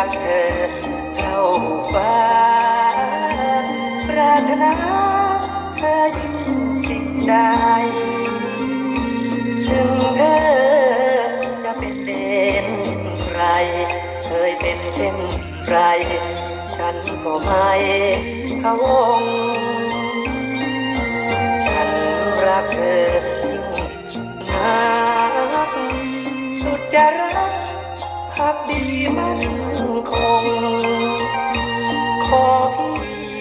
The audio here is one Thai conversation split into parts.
ากเธอเข้าฟ้าประรถนาเธอยิ่งสิ่งใดถึงเธอจะเป็นเด่นใคร เคยเป็นเช่นไร ฉันก็ไม่พะวงฉันรักเธอยิ่งนักสุดจะรัก พักดีมั่นคง ขอพี่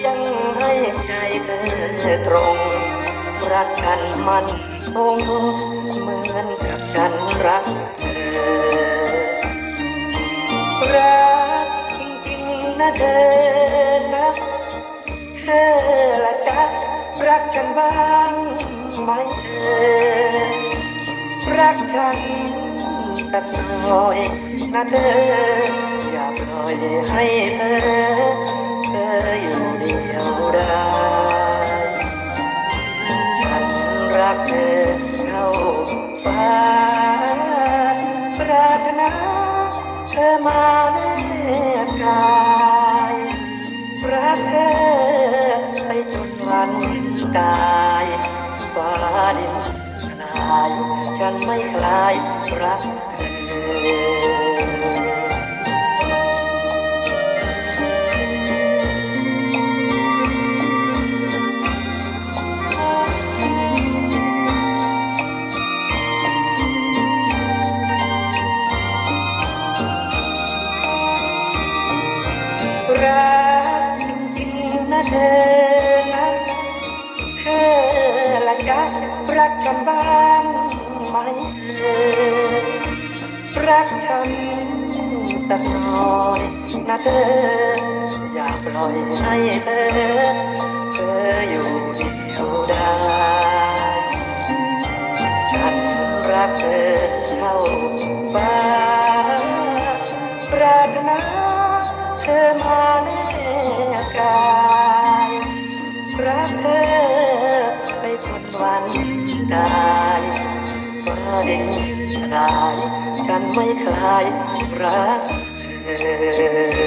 ยังให้ใจเธอตรง รักฉันมันคงเหมือนกับฉันรักเธอ รักจริงๆนะเธอนะเธอละจ๊ะรักฉันบ้างไหมเธอรักฉัน สักหน่อยนะเธอ อย่าปล่อยให้เธอ เธออยู่เดียวได้ฉันรักเธอเท่าฟ้าปรารถนาเธอมาแนบกายรักเธอไปจนวันตายฟ้าดินายฉันไม่คลายรักเธอรักจริงๆนะเธอ จ๊ะรักฉันบ้างไหมเธอรักฉันสักหน่อยนะเธอ อย่าปล่อยให้เธอ เธออยู่เดียวได้ฉันรักเธอเท่าฟ้าปรารถนาเธอมาแนบกาย ไปจนวันตายฟ้าดินสลายฉันไม่คลายรักเธอ